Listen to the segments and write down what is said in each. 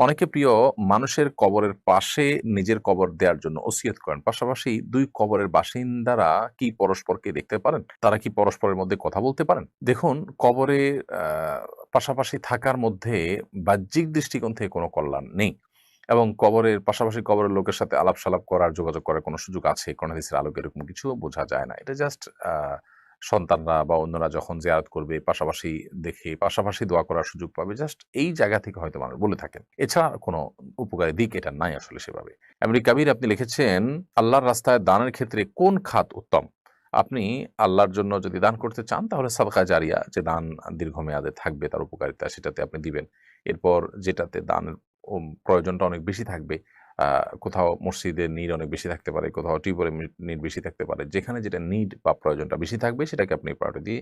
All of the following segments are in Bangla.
অনেকে প্রিয় মানুষের কবরের পাশে নিজের কবর দেওয়ার জন্য ওসিয়ত করেন। পাশাপাশি দুই কবরের বাসিন্দারা কি পরস্পরকে দেখতে পারেন? তারা কি পরস্পরের মধ্যে কথা বলতে পারেন? দেখুন, কবরে পাশাপাশি থাকার মধ্যে বাহ্যিক দৃষ্টিকোণ থেকে কোনো কল্যাণ নেই এবং কবরের পাশাপাশি কবরের লোকের সাথে আলাপ সালাপ করার, যোগাযোগ করার কোনো সুযোগ আছে? কোনো হাদিসের আলোকে এরকম কিছু বোঝা যায় না। এটা জাস্ট সন্তানরা বা অন্যরা যখন জিয়ারত করবে, পাশাপাশি দেখে, পাশাপাশি দোয়া করার সুযোগ পাবে জাস্ট এই জায়গা থেকে হয়তো মানুষ বলে থাকেন। এছাড়া কোনো উপকারী দিক এটা নাই আসলে সেভাবে। আমেরিকা কাবির আপনি লিখেছেন, আল্লাহর রাস্তায় দানের ক্ষেত্রে কোন খাত উত্তম? আপনি আল্লাহর জন্য যদি দান করতে চান, তাহলে সাদকা জারিয়া, যে দান দীর্ঘমেয়াদে থাকবে, তার উপকারিতা সেটাতে আপনি দিবেন। এরপর যেটাতে দানের প্রয়োজনটা অনেক বেশি থাকবে কোথাও মসজিদের নিড অনেক বেশি থাকতে পারে, কোথাও টিউবওয়েলের নিড বেশি থাকতে পারে। যেখানে যেটা নিড বা প্রয়োজনটা বেশি থাকবে, সেটাকে আপনি প্রায়োরিটি দিয়ে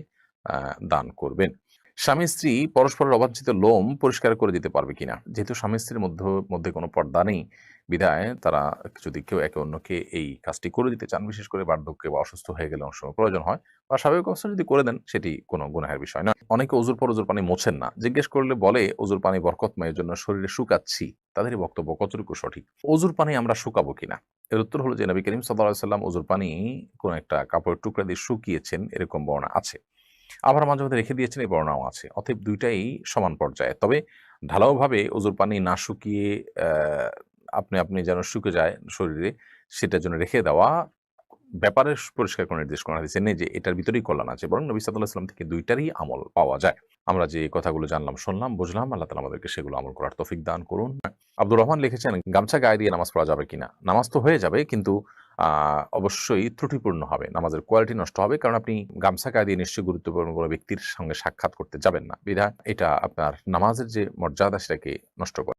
দান করবেন। স্বামী স্ত্রী পরস্পরের অবাঞ্ছিত লোম পরিষ্কার করে দিতে পারবে কিনা? যেহেতু স্বামী স্ত্রীর মধ্যে মধ্যে কোনো পর্দা নেই, বিধায় তারা যদি কেউ একে অন্যকে এই কাজটি করে দিতে চান, বিশেষ করে বার্ধক্যে বা অসুস্থ হয়ে গেলে অনেক সময় প্রয়োজন হয়, বা স্বাভাবিক অবস্থা যদি করে দেন, সেটি কোনো গুনাহের বিষয় নয়। অনেকে অজুর পর অজুর পানি মোছেন না। জিজ্ঞেস করলে বলে অজুর পানি বরকতময়ের জন্য শরীরে শুকাচ্ছি। তাদেরই বক্তব্য কতটুকু সঠিক? অজুর পানি আমরা শুকাবো কিনা? এর উত্তর হলো যে নবী করিম সাল্লাহ সাল্লাম অজুর পানি কোন একটা কাপড়ের টুকরা দিয়ে শুকিয়েছেন, এরকম বর্ণা আছে। আবার মাঝে মধ্যে রেখে দিয়েছেন, এই বর্ণাও আছে। অতএব দুইটাই সমান পর্যায়ে। তবে ঢালাওভাবে অজুর পানি না শুকিয়ে আপনি আপনি যেন শুকে যায় শরীরে সেটার জন্য রেখে দেওয়া ব্যাপারে পরিষ্কার করে নির্দেশ করা হয়েছে। নেই যে এটার ভিতরেই কল্যাণ আছে, বরং নবী সাল্লাহ সাল্লাম থেকে দুইটারই আমল পাওয়া যায়। আমরা যে কথাগুলো জানলাম, শুনলাম, বুঝলাম, আল্লাহ তালা আমাদেরকে সেগুলো আমল করার তফিক দান করুন। আব্দুর রহমান লিখেছেন, গামছা গায়ে দিয়ে নামাজ পড়া যাবে কিনা? নামাজ তো হয়ে যাবে, কিন্তু অবশ্যই ত্রুটিপূর্ণ হবে। নামাজের কোয়ালিটি নষ্ট হবে, কারণ আপনি গামছা গায়ে দিয়ে নিশ্চয়ই গুরুত্বপূর্ণ কোনো ব্যক্তির সঙ্গে সাক্ষাৎ করতে যাবেন না। বিধা এটা আপনার নামাজের যে মর্যাদা, সেটাকে নষ্ট করে।